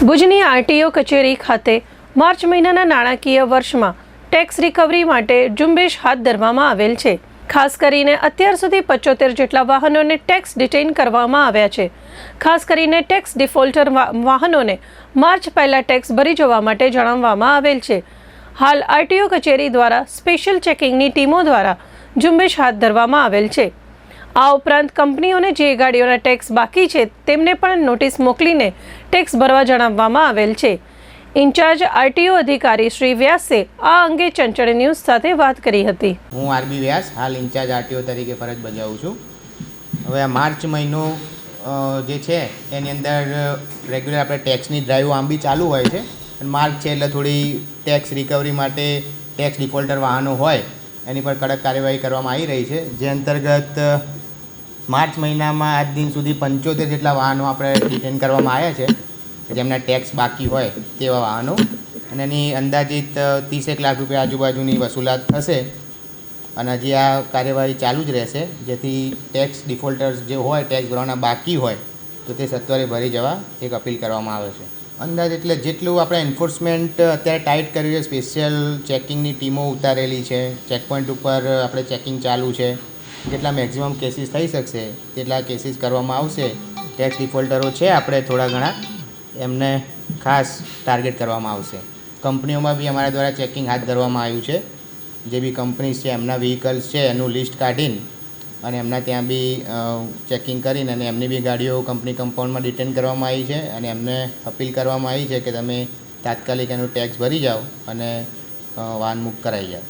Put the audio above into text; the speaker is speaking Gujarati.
ભુજની આરટીઓ કચેરી ખાતે માર્ચ મહિનાના નાણાકીય વર્ષમાં ટેક્સ રિકવરી માટે ઝુંબેશ હાથ ધરવામાં આવેલ છે. ખાસ કરીને અત્યાર સુધી પચોતેર જેટલા વાહનોને ટેક્સ ડિટેઇન કરવામાં આવ્યા છે. ખાસ કરીને ટેક્સ ડિફોલ્ટર વાહનોને માર્ચ પહેલાં ટેક્સ ભરી જવા માટે જણાવવામાં આવેલ છે. હાલ આરટીઓ કચેરી દ્વારા સ્પેશિયલ ચેકિંગની ટીમો દ્વારા ઝુંબેશ હાથ ધરવામાં આવેલ છે. આ ઉપરાંત કંપનીઓને જે ગાડીઓના ટેક્સ બાકી છે, તેમને પણ નોટિસ મોકલીને ટેક્સ ભરવા જણાવવામાં આવેલ છે. ઇન્ચાર્જ આરટીઓ અધિકારી શ્રી વ્યાસે આ અંગે ચંચળ ન્યૂઝ સાથે વાત કરી હતી. હું આરબી વ્યાસ, હાલ ઇન્ચાર્જ આરટીઓ તરીકે ફરજ બજાવું છું. હવે આ માર્ચ મહિનો જે છે, એની અંદર રેગ્યુલર આપણે ટેક્સની ડ્રાઈવ આમ બી ચાલુ હોય છે. માર્ચ છે એટલે થોડી ટેક્સ રિકવરી માટે ટેક્સ ડિફોલ્ટર વાહનો હોય, એની પર કડક કાર્યવાહી કરવામાં આવી રહી છે. જે અંતર્ગત માર્ચ મહિનામાં આજ દિન સુધી પંચોતેર જેટલા વાહનો આપણે ડિટેન કરવામાં આવ્યા છે. જેમના ટેક્સ બાકી હોય તેવા વાહનો. અને એની અંદાજિત ત્રીસેક લાખ રૂપિયા આજુબાજુની વસૂલાત થશે. અને હજી આ કાર્યવાહી ચાલુ જ રહેશે. જેથી ટેક્સ ડિફોલ્ટર્સ જે હોય ટેક્સ ભરવાના બાકી હોય, તો તે સત્વરે ભરી જવા એક અપીલ કરવામાં આવે છે. અંદાજ એટલે જેટલું આપણે એન્ફોર્સમેન્ટ અત્યારે ટાઈટ કર્યું છે. સ્પેશિયલ ચેકિંગની ટીમો ઉતારેલી છે. ચેકપોઇન્ટ ઉપર આપણે ચેકિંગ ચાલુ છે. જેટલા મેક્ઝિમમ કેસીસ થઈ શકશે, તેટલા કેસીસ કરવામાં આવશે. ટેક્સ ડિફોલ્ટરો છે, આપણે થોડા ઘણા એમને ખાસ ટાર્ગેટ કરવામાં આવશે. કંપનીઓમાં બી અમારા દ્વારા ચેકિંગ હાથ ધરવામાં આવ્યું છે. જે બી કંપનીઝ છે, એમના વ્હીકલ્સ છે, એનું લિસ્ટ કાઢીને અને એમના ત્યાં બી ચેકિંગ કરીને અને એમની બી ગાડીઓ કંપની કમ્પાઉન્ડમાં ડિટેન કરવામાં આવી છે અને એમને અપીલ કરવામાં આવી છે કે તમે તાત્કાલિક એનું ટેક્સ ભરી જાઓ અને વાહન મુક્ત કરાવી જાઓ.